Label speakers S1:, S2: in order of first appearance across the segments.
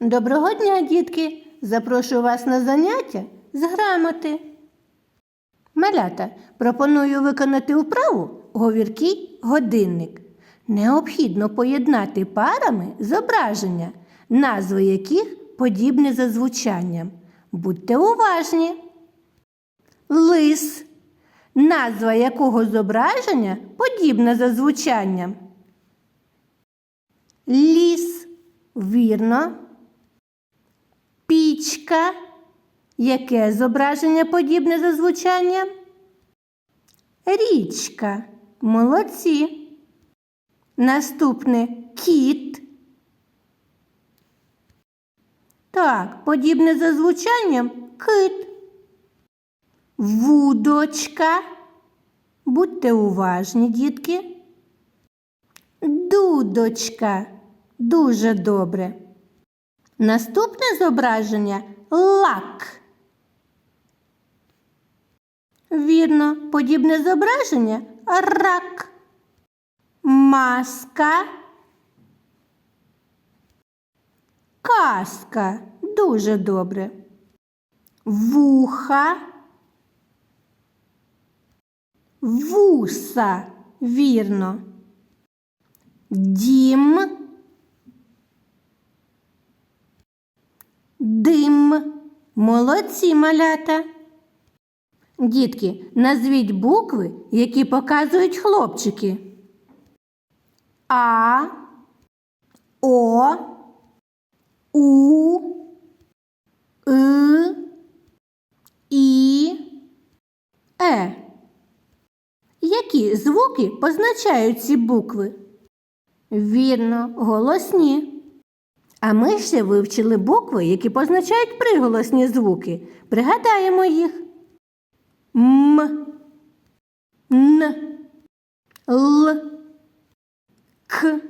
S1: Доброго дня, дітки! Запрошую вас на заняття з грамоти. Малята, пропоную виконати вправу говіркий годинник. Необхідно поєднати парами зображення, назви яких подібні за звучанням. Будьте уважні. Лис, назва якого зображення подібна за звучанням. Ліс, вірно. Пічка. Яке зображення подібне за звучанням? Річка. Молодці. Наступне кіт. Так, подібне за звучанням кит. Вудочка. Будьте уважні, дітки. Дудочка. Дуже добре. Наступне зображення лак. Вірно, подібне зображення рак. Маска. Каска. Дуже добре. Вуха. Вуса. Вірно. Дім. Молодці малята. Дітки, назвіть букви, які показують хлопчики. А, О, У, И, І, Е. Які звуки позначають ці букви? Вірно, голосні. А ми ще вивчили букви, які позначають приголосні звуки. Пригадаємо їх. М, Н, Л, К,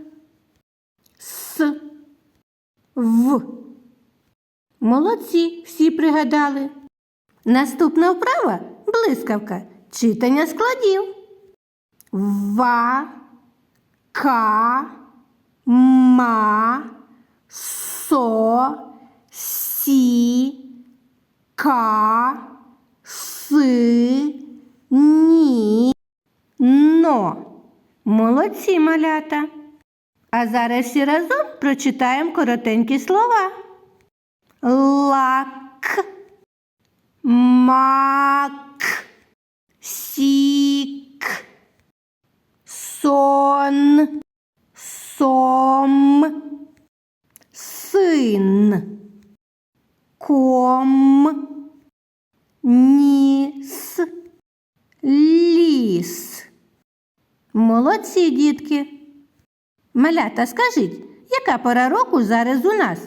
S1: С, В. Молодці, всі пригадали. Наступна вправа блискавка. Читання складів. Ва, ка, ма, со, сі, ка, си, ні, но. Молодці малята. А зараз всі разом прочитаємо коротенькі слова. Лак, мак, син, ком, ніс, ліс. Молодці, дітки. Малята, скажіть, яка пора року зараз у нас?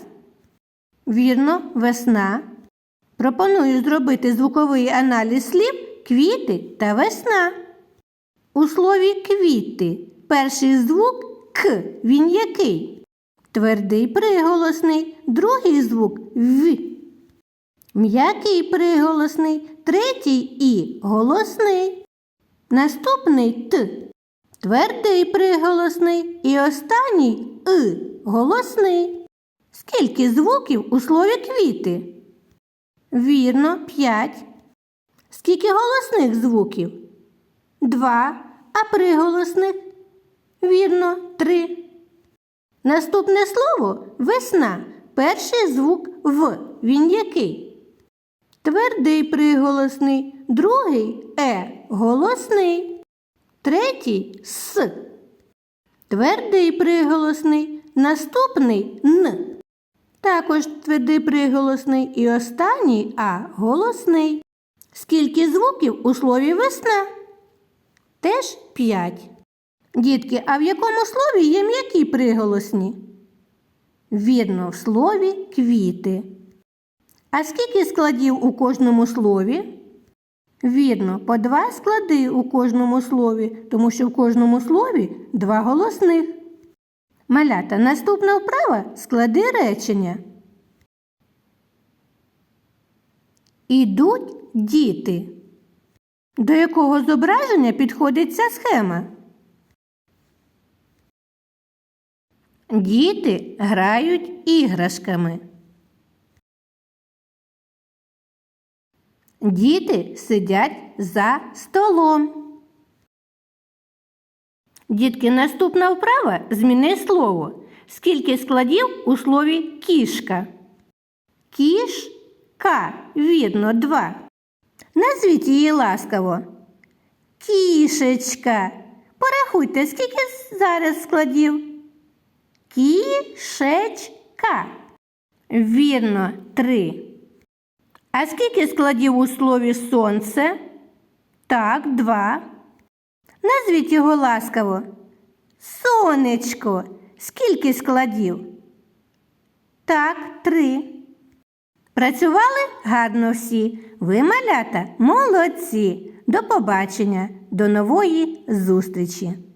S1: Вірно, весна. Пропоную зробити звуковий аналіз слів квіти та весна. У слові квіти перший звук К. Він який? Твердий приголосний, другий звук В. М'який приголосний, третій І голосний. Наступний Т. Твердий приголосний і останній И голосний. Скільки звуків у слові квіти? Вірно, п'ять. Скільки голосних звуків? Два. А приголосних? Вірно, три. Наступне слово весна. Перший звук В. Він який? Твердий приголосний, другий Е голосний, третій С. Твердий приголосний, наступний Н. Також твердий приголосний і останній А голосний. Скільки звуків у слові весна? Теж п'ять. Дітки, а в якому слові є м'які приголосні? Вірно, в слові квіти. А скільки складів у кожному слові? Вірно, по два склади у кожному слові, тому що в кожному слові два голосних. Малята, наступна вправа склади речення. Ідуть діти. До якого зображення підходить ця схема? Діти грають іграшками. Діти сидять за столом. Дітки, наступна вправа зміни слово. Скільки складів у слові кішка? Кішка. видно два. Назвіть її ласкаво. Кішечка. Порахуйте, скільки зараз складів. Кішечка. Вірно, три. А скільки складів у слові сонце? Так, два. Назвіть його ласкаво. Сонечко. Скільки складів? Так, три. Працювали гарно всі. Ви, малята, молодці. До побачення, до нової зустрічі.